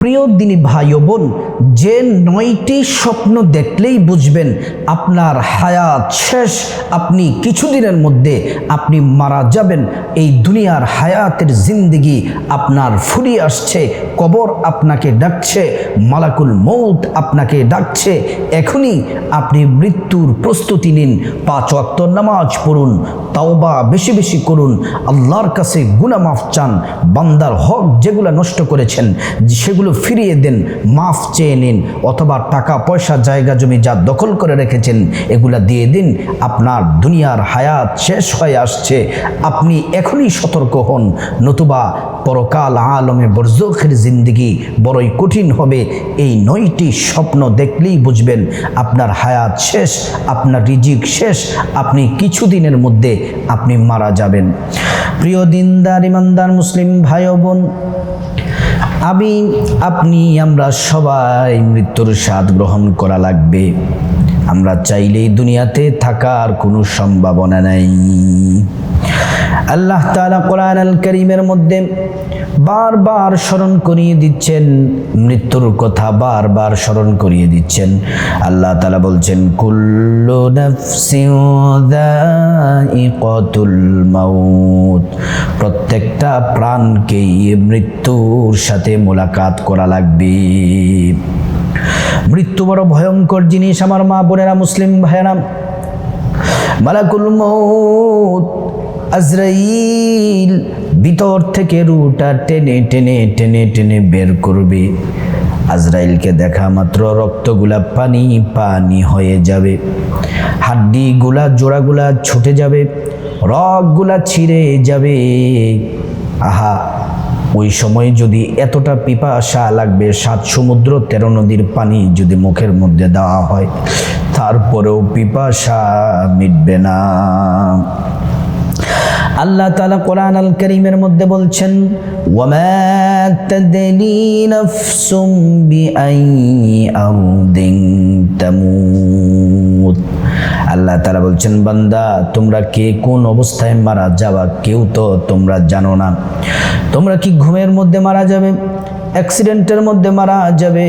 প্রিয় দিনী ভাই বোন, যে নয়টি স্বপ্ন দেখলেই বুঝবেন আপনার হায়াত শেষ, আপনি কিছুদিনের মধ্যে আপনি মারা যাবেন। এই দুনিয়ার হায়াতের জিন্দিগি আপনার ফুরিয়ে আসছে, কবর আপনাকে ডাকছে, মালাকুল মৌত আপনাকে ডাকছে। এখনই আপনি মৃত্যুর প্রস্তুতি নিন, পাঁচ ওয়াক্ত নামাজ পড়ুন, তাওবা বেশি বেশি করুন, আল্লাহর কাছে গুনা মাফ চান, বান্দার হক যেগুলো নষ্ট করেছেন, সেগুলো ফিরিয়ে দেন, মাফ চেয়ে নিন অথবা টাকা, পয়সা, জায়গা, জমি যা দখল করে রেখেছেন, এগুলা দিয়ে দিন। আপনার দুনিয়ার হায়াত শেষ হয়ে আসছে। আপনি এখনই সতর্ক হন। নতুবা পরকাল আলমে বরজখের জিন্দিগি বড়ই কঠিন হবে। এই নয়টি স্বপ্ন দেখলেই বুঝবেন আপনার হায়াত শেষ, আপনার রিজিক শেষ, আপনি কিছুদিনের মধ্যে আপনি মারা যাবেন। প্রিয় দিনদার, ইমানদার, মুসলিম ভাই বোন আমি আপনি আমরা সবাই মৃত্যুর স্বাদ গ্রহণ করা লাগবে। আমরা চাইলেই দুনিয়াতে থাকার কোনো সম্ভাবনা নাই। আল্লাহ তাআলা কোরআন আল করিমের মধ্যে বারবার স্মরণ করিয়ে দিচ্ছেন, মৃত্যুর কথা বারবার স্মরণ করিয়ে দিচ্ছেন। আল্লাহ তালা বলছেন, কুল্লু যায়িকাতুল মাউত। প্রত্যেকটা প্রাণকেই মৃত্যুর সাথে মোলাকাত করা লাগবে। মৃত্যু বড় ভয়ঙ্কর জিনিস আমার মা বোনেরা মুসলিম ভাইয়েরা। মালাকুল মৌত আজরাইল, ভিতর থেকে রুটা টেনে টেনে টেনে টেনে বের করবে। আজরাইলকে দেখা মাত্র রক্তগুলা পানি পানি হয়ে যাবে। হাড্ডিগুলা জোড়াগুলা ছুটে যাবে, রগগুলা ছিঁড়ে যাবে। আহা ওই সময় যদি এতটা পিপাসা লাগবে, সাত সমুদ্র তেরো নদীর পানি যদি মুখের মধ্যে দেওয়া হয়, তারপরেও পিপাসা মিটবে না। আল্লাহ তালা কোরআন আল করিমের মধ্যে বলছেন, ওয়ামা আল্লাহ তারা বলছেন, বান্দা, তোমরা কে কোন অবস্থায় মারা যাবা কেউ তো তোমরা জানো না। তোমরা কি ঘুমের মধ্যে মারা যাবে, অ্যাক্সিডেন্টের মধ্যে মারা যাবে,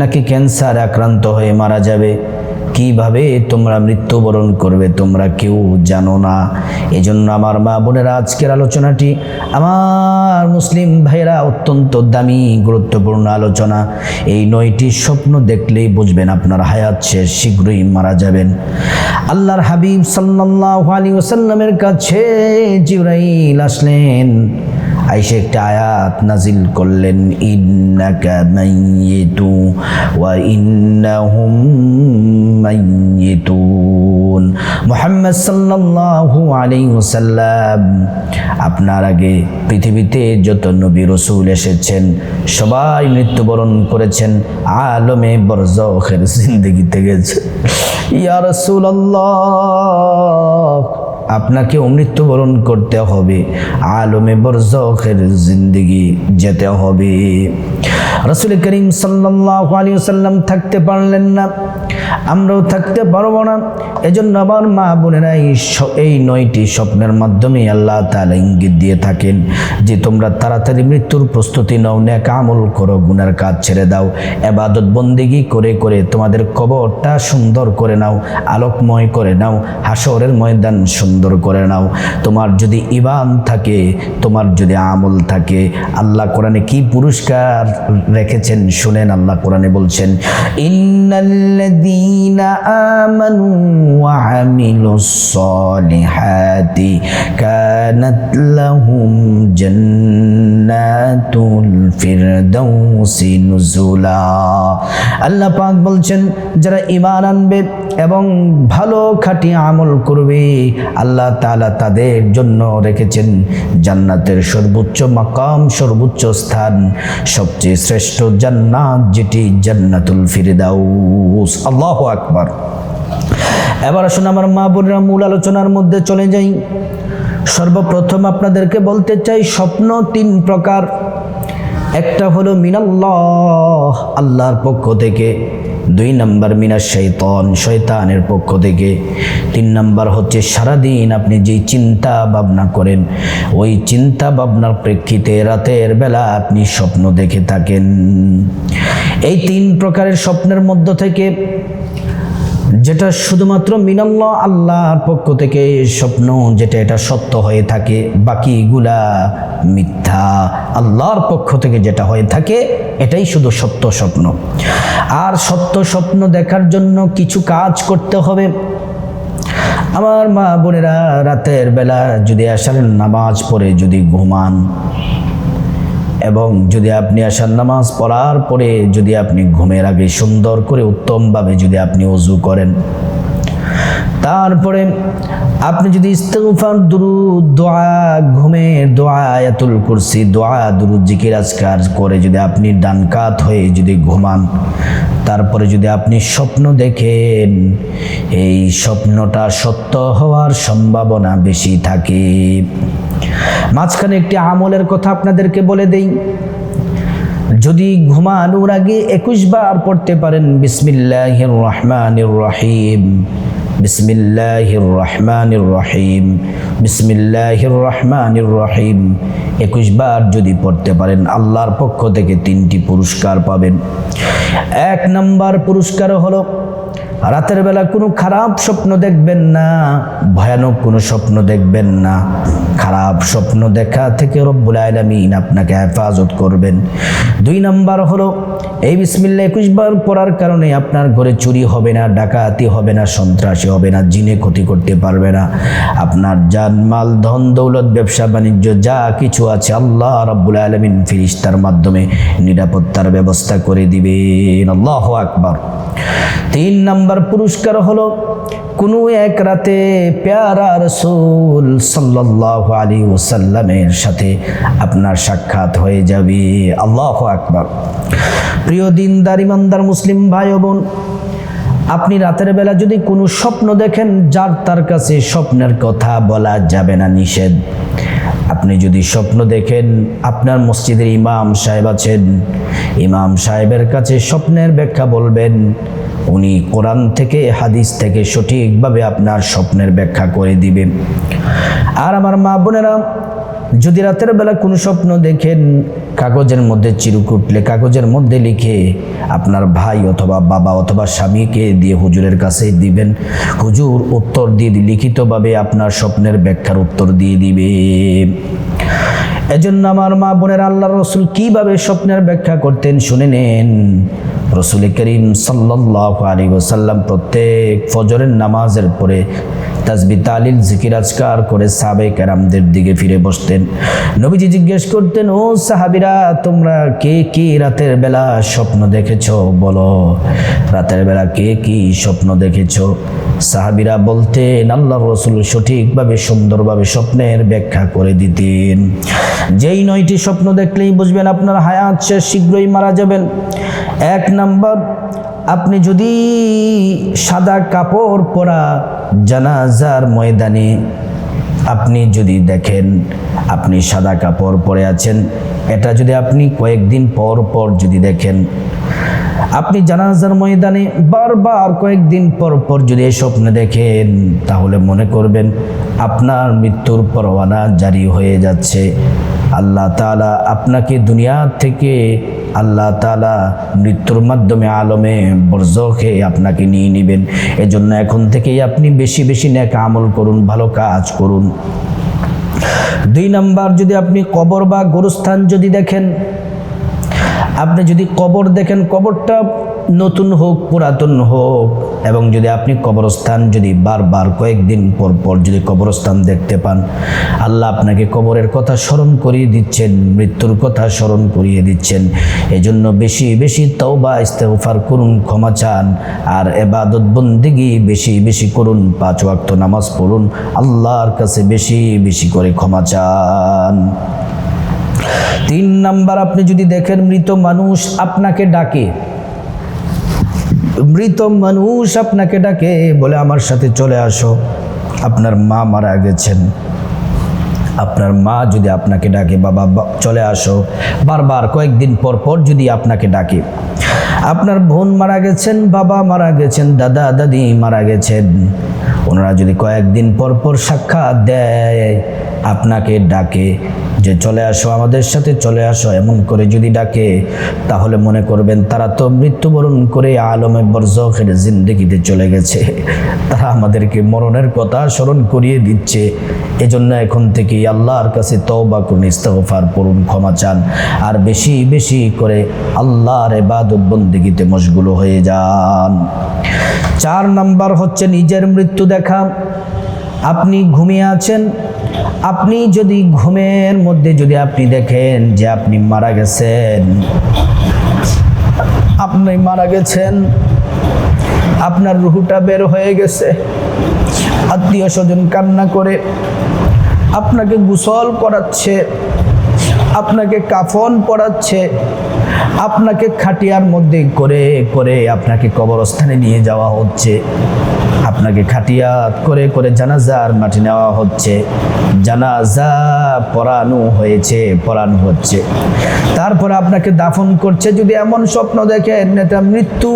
নাকি ক্যান্সার আক্রান্ত হয়ে মারা যাবে? কীভাবে তোমরা মৃত্যুবরণ করবে, তোমরা কেউ জানো না। এজন্য আমার মা বোনেরা, আজকের আলোচনাটি আমার মুসলিম ভাইয়েরা অত্যন্ত দামি, গুরুত্বপূর্ণ আলোচনা। এই নয়টি স্বপ্ন দেখলেই বুঝবেন আপনার হায়াত শেষ শীঘ্রই মারা যাবেন। আল্লাহর হাবিব সাল্লাহ আলী ওসাল্লামের কাছে জিব্রাইল আসলেন। আইসে একটা আয়াত নাজিল করলেন, ইন্নাকা মাইয়িতু ওয়া ইন্নাহুম সাল্লাল্লাহু আলাইহি ওয়াসাল্লাম, আপনার আগে পৃথিবীতে যত নবী রসুল এসেছেন, সবাই মৃত্যুবরণ করেছেন, আলমে বরজখের জিন্দগিতে গেছে। ইয়া রাসূলুল্লাহ আপনাকেও মৃত্যুবরণ করতে হবে। আলমে বরজখের জিন্দগি যেতে হবে। রসুল করিম সাল্লাহ আলী সাল্লাম থাকতে পারলেন না। আমরাও থাকতে পারব না। এজন্য আমার মা বোনেরা এই এই নয়টি স্বপ্নের মাধ্যমে আল্লাহ তালা ইঙ্গিত দিয়ে থাকেন যে তোমরা তাড়াতাড়ি মৃত্যুর প্রস্তুতি নাও, ন্যাক আমল করো, গুনার কাজ ছেড়ে দাও, এবাদত বন্দিগি করে করে তোমাদের কবরটা সুন্দর করে নাও, আলোকময় করে নাও হাসরের ময়দান সুন্দর করে নাও। তোমার যদি ইমান থাকে, তোমার যদি আমল থাকে, আল্লাহ কোরআনে কি পুরস্কার রেখেছেন শুনেন আল্লাহ কোরআনে বলছেন ইন্নাল্লাযীনা আমানু ওয়া আমিলুস সালিহাতি কানাত লাহুম জান্নাতুল ফিরদাউসি নুজুলা। আল্লাহ পাক বলছেন, যারা ঈমান আনবে এবং ভালো খাঁটি আমল করবে, আল্লাহ তাআলা তাদের জন্য রেখেছেন জান্নাতের সর্বোচ্চ মাকাম, সর্বোচ্চ স্থান, সবচেয়ে শ্রেষ্ঠ জান্নাত যেটি জান্নাতুল ফিরদাউস। আল্লাহু আকবার। এবার আসুন আমার মা বোনেরা মূল আলোচনার মধ্যে চলে যাই। সর্বপ্রথম আপনাদেরকে বলতে চাই স্বপ্ন তিন প্রকার। একটা হলো মিনাল্লাহ, আল্লাহর পক্ষ থেকে। দুই নাম্বার মিনা শৈতন, শৈতানের পক্ষ থেকে। তিন নাম্বার হচ্ছে সারাদিন আপনি যেই চিন্তা ভাবনা করেন, ওই চিন্তা ভাবনার প্রেক্ষিতে রাতের বেলা আপনি স্বপ্ন দেখে থাকেন। এই তিন প্রকারের স্বপ্নের মধ্য থেকে যেটা শুধুমাত্র মিনাল্লাহ আল্লাহর পক্ষ থেকে স্বপ্ন, যেটা এটা সত্য হয়ে থাকে, বাকিগুলা মিথ্যা। আল্লাহর পক্ষ থেকে যেটা হয়ে থাকে, এটাই শুধু সত্য স্বপ্ন। আর সত্য স্বপ্ন দেখার জন্য কিছু কাজ করতে হবে। আমার মা বোনেরা রাতের বেলা যদি আসার নামাজ পড়ে যদি ঘুমান এবং যদি আপনি আসার নামাজ পড়ার পরে যদি আপনি ঘুমের আগে সুন্দর করে উত্তমভাবে যদি আপনি অজু করেন তারপরে আপনি যদি ইস্তেগফার, দুরুদ, দোয়া, ঘুমের দোয়া, আয়াতুল কুরসি, দোয়া, দুরুদ, জিকির, আজকার করে যদি আপনি ডান কাত হয়ে যদি ঘুমান, তারপরে যদি আপনি স্বপ্ন দেখেন, এই স্বপ্নটা সত্য হওয়ার সম্ভাবনা বেশি থাকে। মাঝখানে একটি আমলের কথা আপনাদেরকে বলে দেই। যদি ঘুমানোর আগে একুশ বার পড়তে পারেন, বিসমিল্লাহির রহমানির রহিম। বিসমিল্লাহির الرحيم রহিম الله الرحمن রহিম একুশ বার যদি পড়তে পারেন, আল্লাহর পক্ষ থেকে তিনটি পুরস্কার পাবেন। এক নম্বর পুরস্কার হলো, রাতের বেলা কোনো খারাপ স্বপ্ন দেখবেন না, ভয়ানক কোনো স্বপ্ন দেখবেন না। খারাপ স্বপ্ন দেখা থেকে রব্বুল আলমিন আপনাকে হেফাজত করবেন। দুই নাম্বার হলো, এই বিসমিল্লা একুশ বার পড়ার কারণে আপনার ঘরে চুরি হবে না, ডাকাতি হবে না, সন্ত্রাসী হবে না, জিনে ক্ষতি করতে পারবে না। আপনার যান মাল, ধন, দৌলত, ব্যবসা, বাণিজ্য, যা কিছু আছে আল্লাহ রব্বুল আলমিন ফিরিস্তার মাধ্যমে নিরাপত্তার ব্যবস্থা করে দিবেন। আল্লাহ আকবর। তিন নাম্বার পুরস্কার হলো, কোনো এক রাতে পেয়ারা রসুল সাল্লাহ আলী ওসাল্লামের সাথে আপনার সাক্ষাৎ হয়ে যাবে। আল্লাহ আকবর। প্রিয় দিনদার, ইমানদার মুসলিম ভাই বোন, আপনি রাতের বেলা যদি কোনো স্বপ্ন দেখেন, যার তার কাছে স্বপ্নের কথা বলা যাবে না নিষেধ। আপনি যদি স্বপ্ন দেখেন, আপনার মসজিদের ইমাম সাহেব আছেন, ইমাম সাহেবের কাছে স্বপ্নের ব্যাখ্যা বলবেন উনি কোরআন থেকে, হাদিস থেকে সঠিকভাবে আপনার স্বপ্নের ব্যাখ্যা করে দিবে। আর আমার মা বোনেরা, যদি রাতের বেলা কোনো স্বপ্ন দেখেন, কাগজের মধ্যে চিরুক উঠলে কাগজের মধ্যে লিখে আপনার ভাই অথবা বাবা অথবা স্বামীকে দিয়ে হুজুরের কাছে দিবেন, হুজুর উত্তর দিয়ে, লিখিতভাবে আপনার স্বপ্নের ব্যাখ্যার উত্তর দিয়ে দিবে। এজন্য আমার মা বোনের আল্লাহ রসুল কীভাবে স্বপ্নের ব্যাখ্যা করতেন শুনে নেন। রসুল করিম সাল্লাহ আলী ওসাল্লাম প্রত্যেক ফজরের নামাজের পরে তাজবি তালিল, জিকির আজকার করে সাবে কেরামদের দিকে ফিরে বসতেন। নবীজি জিজ্ঞেস করতেন, ও সাহাবিরা, তোমরা কে কি রাতের বেলা স্বপ্ন দেখেছ? বলো, রাতের বেলা কে কি স্বপ্ন দেখেছ? সাহাবিরা বলতেন আল্লাহ রসুল সঠিকভাবে, সুন্দরভাবে স্বপ্নের ব্যাখ্যা করে দিতেন। যেই নয়টি স্বপ্ন দেখলেই বুঝবেন আপনার হায়াত শেষ, শীঘ্রই মারা যাবেন। এক নাম্বার আপনি যদি সাদা কাপড় পরা জানাজার ময়দানে আপনি যদি দেখেন আপনি সাদা কাপড় পরে আছেন, এটা যদি আপনি কয়েকদিন পর পর যদি দেখেন, আপনি জানাজার ময়দানে বারবার কয়েকদিন পর পর যদি এই স্বপ্ন দেখেন, তাহলে মনে করবেন আপনার মৃত্যুর পরোয়ানা জারি হয়ে যাচ্ছে। আল্লাহ তাআলা আপনাকে দুনিয়া থেকে আল্লাহ তালা মৃত্যুর মাধ্যমে আলমে বর্জকে আপনাকে নিয়ে নেবেন। এজন্য এখন থেকেই আপনি বেশি বেশি নেক আমল করুন, ভালো কাজ করুন। দুই নাম্বার, যদি আপনি কবর বা গোরস্থান যদি দেখেন, আপনি যদি কবর দেখেন, কবরটা নতুন হোক, পুরাতন হোক এবং যদি আপনি কবরস্থান যদি বারবার কয়েকদিন পর পর যদি কবরস্থান দেখতে পান, আল্লাহ আপনাকে কবরের কথা স্মরণ করিয়ে দিচ্ছেন, মৃত্যুর কথা স্মরণ করিয়ে দিচ্ছেন। এজন্য বেশি বেশি তওবা, ইস্তেগফার করুন, ক্ষমা চান, আর এবাদত বন্দিগি বেশি বেশি করুন, পাঁচ ওয়াক্ত নামাজ পড়ুন, আল্লাহর কাছে বেশি বেশি করে ক্ষমা চান। তিন নাম্বার, আপনি যদি দেখেন মৃত মানুষ আপনাকে ডাকে মৃত মানুষ আপনাকে ডাকে বলে, আমার সাথে চলে আসো। আপনার মা মারা গেছেন। আপনার মা যদি আপনাকে ডাকে, বাবা চলে আসো। বারবার কয়েকদিন পর পর যদি আপনাকে ডাকে, আপনার বোন মারা গেছেন, বাবা মারা গেছেন, দাদা, দাদি মারা গেছেন। ওনারা যদি কয়েকদিন পর পর সাক্ষাৎ দেয় আপনাকে ডাকে যে চলে আসো, আমাদের সাথে চলে আসো, এমন করে যদি ডাকে, তাহলে মনে করবেন তারা তো মৃত্যুবরণ করে আলমে বরজখের জিন্দগিতে চলে গেছে। তারা আমাদেরকে মরণের কথা স্মরণ করিয়ে দিচ্ছে। এজন্য এখন থেকে আল্লাহর কাছে তওবা করুন ইস্তফার পড়ুন ক্ষমা চান। আর বেশি বেশি করে আল্লাহর এবাদত বন্দিগিতে মশগুলো হয়ে যান। চার নাম্বার হচ্ছে নিজের মৃত্যু দেখা। আপনি ঘুমিয়ে আছেন আপনি যদি ঘুমের মধ্যে যদি আপনি দেখেন যে আপনি মারা গেছেন, আপনি মারা গেছেন, আপনার রুহুটা বের হয়ে গেছে, আত্মীয় স্বজন কান্না করে, আপনাকে গোসল করাচ্ছে, আপনাকে কাফন পরাচ্ছে আপনাকে খাটিয়ার মধ্যে করে করে আপনাকে কবরস্থানে নিয়ে যাওয়া হচ্ছে। আপনাকে খাটিয়াত করে করে জানাজার মাটি নেওয়া হচ্ছে। জানাজা পরানো হয়েছে পরানো হচ্ছে। তারপর আপনাকে দাফন করছে। যদি এমন স্বপ্ন দেখেন, এটা মৃত্যু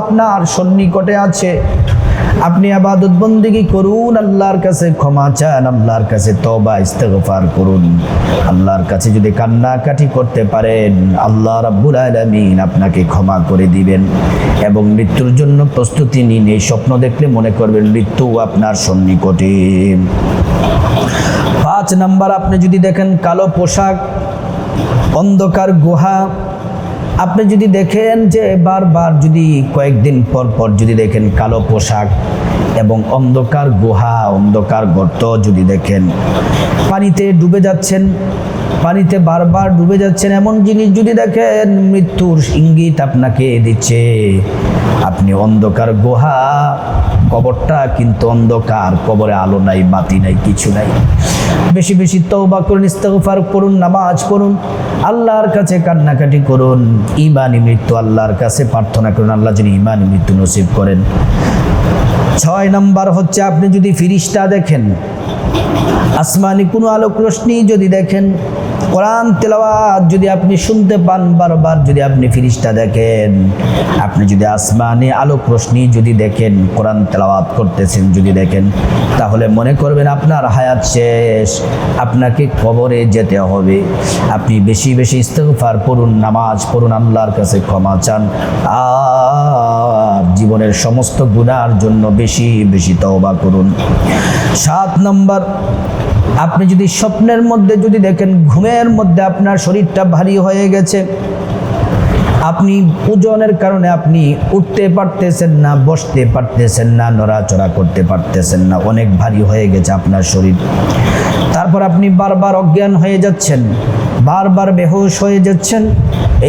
আপনার সন্নিকটে আছে। আপনি আবাদত বন্দিগি করুন, আল্লাহর কাছে ক্ষমা চান, আল্লাহর কাছে তবা ইস্তেগফার করুন। আল্লাহর কাছে যদি কান্নাকাটি করতে পারেন, আল্লাহ রাব্বুল আলামিন আপনাকে ক্ষমা করে দিবেন এবং মৃত্যুর জন্য প্রস্তুতি নিন। এই স্বপ্ন দেখলে মনে করবেন মৃত্যু আপনার সন্নিকটে। পাঁচ নাম্বার, আপনি যদি দেখেন কালো পোশাক, অন্ধকার গুহা আপনি যদি দেখেন যে বারবার যদি কয়েকদিন পর পর যদি দেখেন কালো পোশাক এবং অন্ধকার গুহা, অন্ধকার গর্ত যদি দেখেন, পানিতে ডুবে যাচ্ছেন, পানিতে বারবার ডুবে যাচ্ছেন এমন জিনিস যদি দেখেন, মৃত্যুর ইঙ্গিত আপনাকে দিচ্ছে। আপনি অন্ধকার গুহা, কবরটা কিন্তু অন্ধকার, কবরে আলো নাই বাতি নাই, কিছু নাই। বেশি বেশি তওবা করুন, ইস্তেগফার করুন, নামাজ পড়ুন, আল্লাহর কাছে কান্নাকাটি করুন ইমানি মৃত্যু আল্লাহর কাছে প্রার্থনা করুন, আল্লাহ যিনি ইমানি মৃত্যু নসিব করেন। ছয় নাম্বার হচ্ছে, আপনি যদি ফিরিস্তা দেখেন, আসমানি কোনো আলোক রশ্মি যদি দেখেন কোরআন তেলাওয়াত যদি আপনি শুনতে পান বারবার, যদি আপনি ফিরিস্তা দেখেন, আপনি যদি আসমানি আলোক রশ্মি যদি দেখেন, কোরআন তেলাওয়াত করতেছেন যদি দেখেন, তাহলে মনে করবেন আপনার হায়াত শেষ, আপনাকে কবরে যেতে হবে। আপনি বেশি বেশি ইস্তেগফার পড়ুন, নামাজ পড়ুন, আল্লাহর কাছে ক্ষমা চান। আর জীবনের সমস্ত গুণার জন্য বেশি বেশি তওবা করুন। সাত নম্বর, আপনি যদি স্বপ্নের মধ্যে যদি দেখেন ঘুমের মধ্যে আপনার শরীরটা ভারী হয়ে গেছে। আপনি ওজনের কারণে আপনি উঠতে পারতেছেন না, বসতে পারতেছেন না, নড়াচড়া করতে পারতেছেন না, অনেক ভারী হয়ে গেছে আপনার শরীর। তারপর আপনি বারবার অজ্ঞান হয়ে যাচ্ছেন। বারবার বেহুশ হয়ে যাচ্ছেন।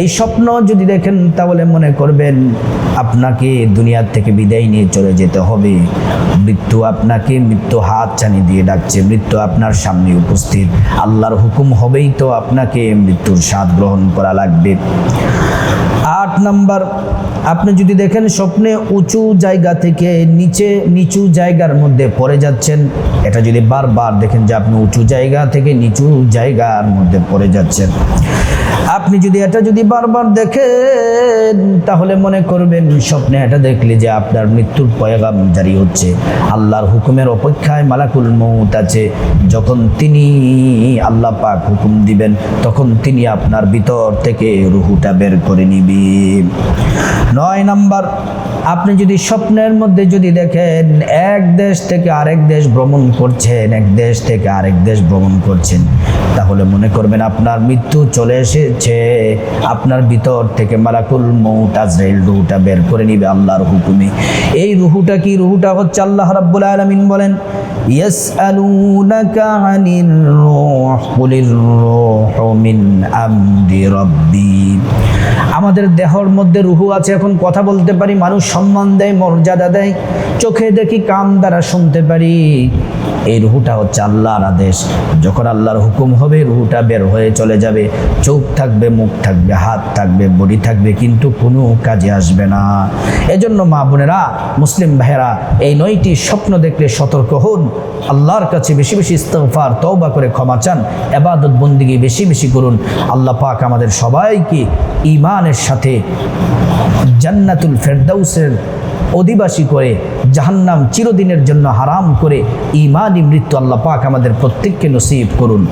এই স্বপ্ন যদি দেখেন, তাহলে মনে করবেন, আপনাকে দুনিয়ার থেকে বিদায় নিয়ে চলে যেতে হবে। মৃত্যু আপনাকে মৃত্যু হাত চানি দিয়ে ডাকছে, মৃত্যু আপনার সামনে উপস্থিত। আল্লাহর হুকুম হবেই তো আপনাকে মৃত্যুর স্বাদ গ্রহণ করা লাগবে। আট নাম্বার, আপনি যদি দেখেন স্বপ্নে উঁচু জায়গা থেকে নিচে নিচু জায়গার মধ্যে পড়ে যাচ্ছেন, এটা যদি বারবার দেখেন যে আপনি উঁচু জায়গা থেকে নিচু জায়গার মধ্যে পড়ে যাচ্ছেন আপনি যদি এটা যদি বারবার দেখেন, তাহলে মনে করবেন স্বপ্নে এটা দেখলে যে আপনার মৃত্যুর পয়গাম জারি হচ্ছে। আল্লাহর হুকুমের অপেক্ষায় মালাকুল মৌত আছে। যখন তিনি আল্লাহ পাক হুকুম দিবেন, তখন তিনি আপনার ভিতর থেকে রুহুটা বের করে নিবেন নয় নাম্বার, আপনি যদি স্বপ্নের মধ্যে যদি দেখেন, এক দেশ থেকে আরেক দেশ ভ্রমণ করছেন, এক দেশ থেকে আরেক দেশ ভ্রমণ করছেন, তাহলে মনে করবেন আপনার মৃত্যু চলে এসেছে আপনার ভিতর থেকে মালাকুল মৌত আজরাইল রুহুটা বের করে নিবে আল্লাহর হুকুমে এই রুহুটা কি রুহুটা হচ্ছে আল্লাহ রাব্বুল আলামিন বলেন يسألونك عن الروح قل الروح من أمر ربي আমাদের দেহর মধ্যে রুহু আছে এখন কথা বলতে পারি মানুষ সম্মান দেয় মর্যাদা দেয় চোখে দেখি কান দ্বারা শুনতে পারি এই রুহুটা হচ্ছে আল্লাহর আদেশ। যখন আল্লাহর হুকুম হবে, রুহুটা বের হয়ে চলে যাবে। চোখ থাকবে, মুখ থাকবে, হাত থাকবে, বডি থাকবে, কিন্তু কোনো কাজে আসবে না। এজন্য মা বোনেরা, মুসলিম ভাইয়েরা, এই নয়টি স্বপ্ন দেখলে সতর্ক হন। আল্লাহর কাছে বেশি বেশি ইস্তফার তওবা করে ক্ষমা চান, এবাদত বন্দিগি বেশি বেশি করুন। আল্লাহ পাক আমাদের সবাইকে ইমানের সাথে জান্নাতুল ফেরদাউসের অধিবাসী করে জাহান্নাম চিরদিনের জন্য হারাম করে ইমানই মৃত্যু আল্লাহ পাক আমাদের প্রত্যেককে নসিব করুন।